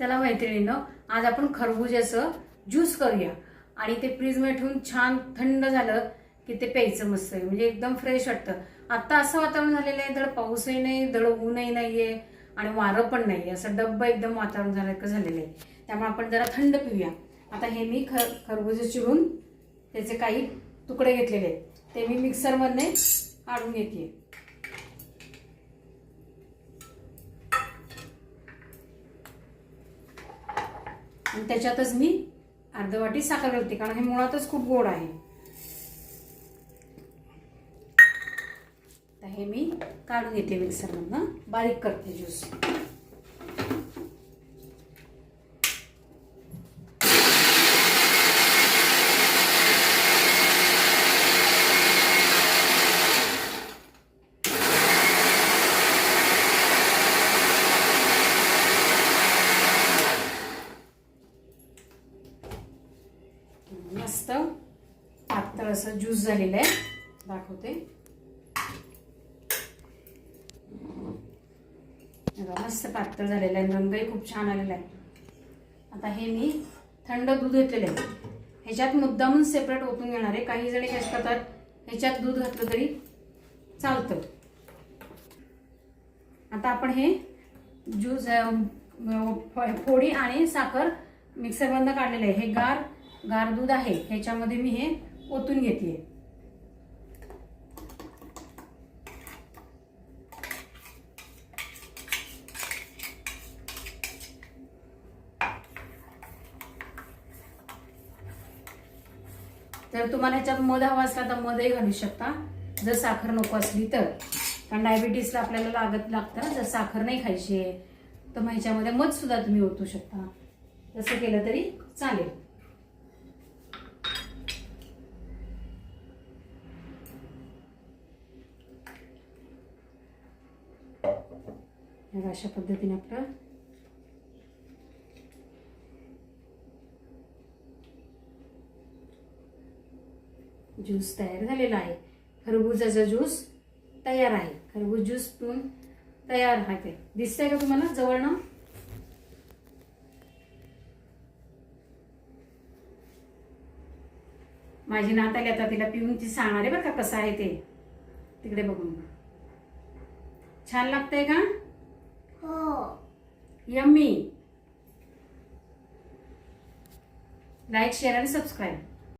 चला मैत्रिणीनं आज आपण खरबुजाचं ज्यूस करूया. आणि ते फ्रीजमध्ये ठेवून छान थंड झालं की ते प्यायचं मस्त आहे. म्हणजे एकदम फ्रेश वाटतं. आत्ता असं वातावरण झालेलं आहे धड पाऊसही नाही धड ऊनही नाही आहे आणि वारं पण नाही असं डब्बा एकदम वातावरण झालं झालेलं आहे. त्यामुळे आपण जरा थंड पिऊया. आता हे मी खर खरबुजे चिरून त्याचे काही तुकडे घेतलेले आहेत. ते मी मिक्सरमधने काढून घेते आणि त्याच्यातच मी अर्ध वाटी साखर घालते कारण हे मुळातच खूप गोड आहे. तर हे मी काढून घेते मिक्सरमधनं. बारीक करते ज्यूस. मस्त. पातळ असं ज्यूस झालेलं आहे. दाखवते. मस्त पातळ झालेलं आहे. रंगही खूप छान आलेला आहे. आता हे मी थंड दूध घेतलेलं आहे. ह्याच्यात मुद्दामून सेपरेट ओतून घेणार आहे. काही जणी काय करतात ह्याच्यात दूध घातलं तरी चालतं. आता आपण हे ज्यूस फोडी आणि साखर मिक्सरमधनं काढलेलं आहे. हे गार गार दूध आहे ह्याच्यामध्ये मी हे ओतून घेते तर तुम्हाला ह्याच्यात मध हवा असला तर मधही घालू शकता. जर साखर नको असली तर. कारण डायबिटीसला आपल्याला लागत लागतं जर साखर नाही खायची आहे तर मग ह्याच्यामध्ये मध सुद्धा तुम्ही ओतू शकता. तसं केलं तरी चालेल. मग अशा पद्धतीने आपलं ज्यूस तयार झालेला आहे. खरबुजाचा ज्यूस तयार आहे. खरबूज ज्यूस पिऊन तयार आहे ते दिसतंय का तुम्हाला? जवळनं माझी नात आली आता तिला पिऊन ती सांगणार आहे बरं का कसं आहे ते. तिकडे बघून. छान लागतंय का? Yummy. Like share and subscribe.